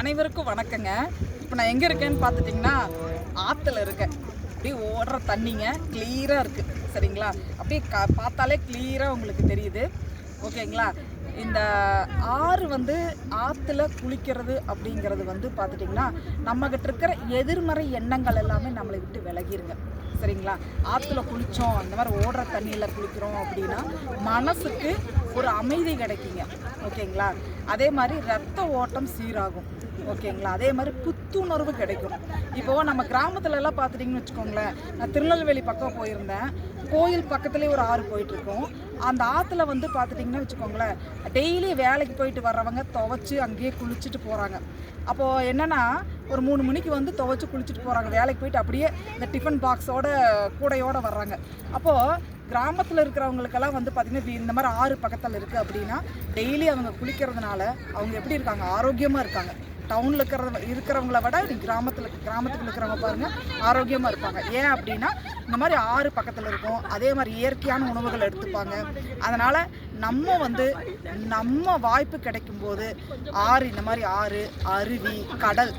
அனைவருக்கும் வணக்கங்க. இப்போ நான் எங்கே இருக்கேன்னு பார்த்துட்டிங்கன்னா ஆற்றுல இருக்கேன். அப்படியே ஓடுற தண்ணிங்க கிளியராக இருக்குது சரிங்களா? அப்படியே க பார்த்தாலே கிளியராக உங்களுக்கு தெரியுது. ஓகேங்களா? இந்த ஆறு வந்து ஆற்றுல குளிக்கிறது அப்படிங்கிறது வந்து பார்த்துட்டிங்கன்னா நம்மக்கிட்ட இருக்கிற எதிர்மறை எண்ணங்கள் எல்லாமே நம்மளை விட்டு விலகிருங்க. சரிங்களா? ஆற்றுல குளித்தோம் இந்த மாதிரி ஓடுற தண்ணியில் குளிக்கிறோம் அப்படின்னா மனசுக்கு ஒரு அமைதி கிடைக்குங்க. ஓகேங்களா? அதே மாதிரி ரத்த ஓட்டம் சீராகும். ஓகேங்களா? அதே மாதிரி புத்துணர்வு கிடைக்கும். இப்போ நம்ம கிராமத்துல எல்லாம் பார்த்துட்டிங்கன்னு வச்சுக்கோங்களேன் நான் திருநெல்வேலி பக்கம் போயிருந்தேன். கோயில் பக்கத்துலேயே ஒரு ஆறு போயிட்டு இருக்கோம் அந்த ஆற்றுல வந்து பார்த்துட்டிங்கன்னா வச்சுக்கோங்களேன் டெய்லி வேலைக்கு போயிட்டு வர்றவங்க துவைச்சு அங்கேயே குளிச்சுட்டு போகிறாங்க அப்போது என்னென்னா ஒரு மூணு மணிக்கு வந்து துவைச்சு குளிச்சுட்டு போகிறாங்க வேலைக்கு போயிட்டு அப்படியே இந்த டிஃபன் பாக்ஸோட கூடையோடு வர்றாங்க. அப்போது கிராமத்தில் இருக்கிறவங்களுக்கெல்லாம் வந்து பார்த்திங்கன்னா இந்த மாதிரி ஆறு பக்கத்தில் இருக்குது அப்படின்னா டெய்லி அவங்க குளிக்கிறதுனால அவங்க எப்படி இருக்காங்க? ஆரோக்கியமாக இருக்காங்க. டவுனில் இருக்கிற இருக்கிறவங்கள விட கிராமத்தில் கிராமத்துக்குள்ள இருக்கிறவங்க பாருங்கள் ஆரோக்கியமாக இருப்பாங்க. ஏன் அப்படின்னா இந்த மாதிரி ஆறு பக்கத்தில் இருக்கும். அதே மாதிரி இயற்கையான உணவுகள் எடுத்துப்பாங்க. அதனால் நம்ம வந்து நம்ம வாய்ப்பு கிடைக்கும்போது ஆறு இந்த மாதிரி ஆறு அருவி கடல்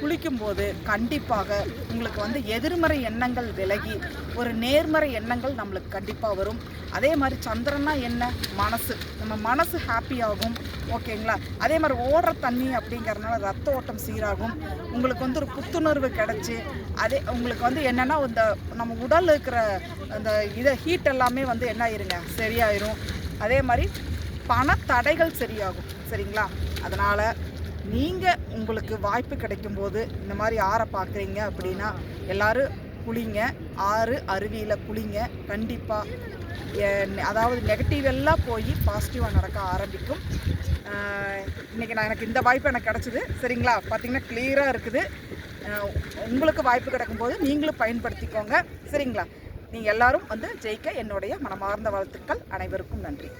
குளிக்கும்போது கண்டிப்பாக உங்களுக்கு வந்து எதிர்மறை எண்ணங்கள் விலகி ஒரு நேர்மறை எண்ணங்கள் நம்மளுக்கு கண்டிப்பாக வரும். அதே மாதிரி சந்திரனா என்ன? மனசு. நம்ம மனசு ஹாப்பியாகும் ஓகேங்களா அதே மாதிரி ஓடுற தண்ணி அப்படிங்கறதுனால ரத்த ஓட்டம் சீராகும். உங்களுக்கு வந்து ஒரு புத்துணர்வு கிடச்சி அதே உங்களுக்கு வந்து என்னென்னா இந்த நம்ம உடல் இருக்கிற அந்த இதை ஹீட் எல்லாமே வந்து என்ன ஆயிருங்க? சரியாயிரும். அதே மாதிரி பணத்தடைகள் சரியாகும். சரிங்களா? அதனால் நீங்கள் உங்களுக்கு வாய்ப்பு கிடைக்கும்போது இந்த மாதிரி ஆறை பார்க்குறீங்க அப்படின்னா எல்லாரும் குளிங்க. ஆறு அருவியில் குளிங்க. கண்டிப்பாக அதாவது நெகட்டிவ் எல்லாம் போய் பாசிட்டிவாக நடக்க ஆரம்பிக்கும். இன்றைக்கி நான் எனக்கு இந்த வாய்ப்பு எனக்கு கிடச்சிது. சரிங்களா? பார்த்தீங்கன்னா கிளியராக இருக்குது. உங்களுக்கு வாய்ப்பு கிடைக்கும்போது நீங்களும் பயன்படுத்திக்கோங்க. சரிங்களா? நீங்கள் எல்லாரும் வந்து ஜெயிக்க என்னுடைய மனமார்ந்த வாழ்த்துக்கள் அனைவருக்கும் நன்றி.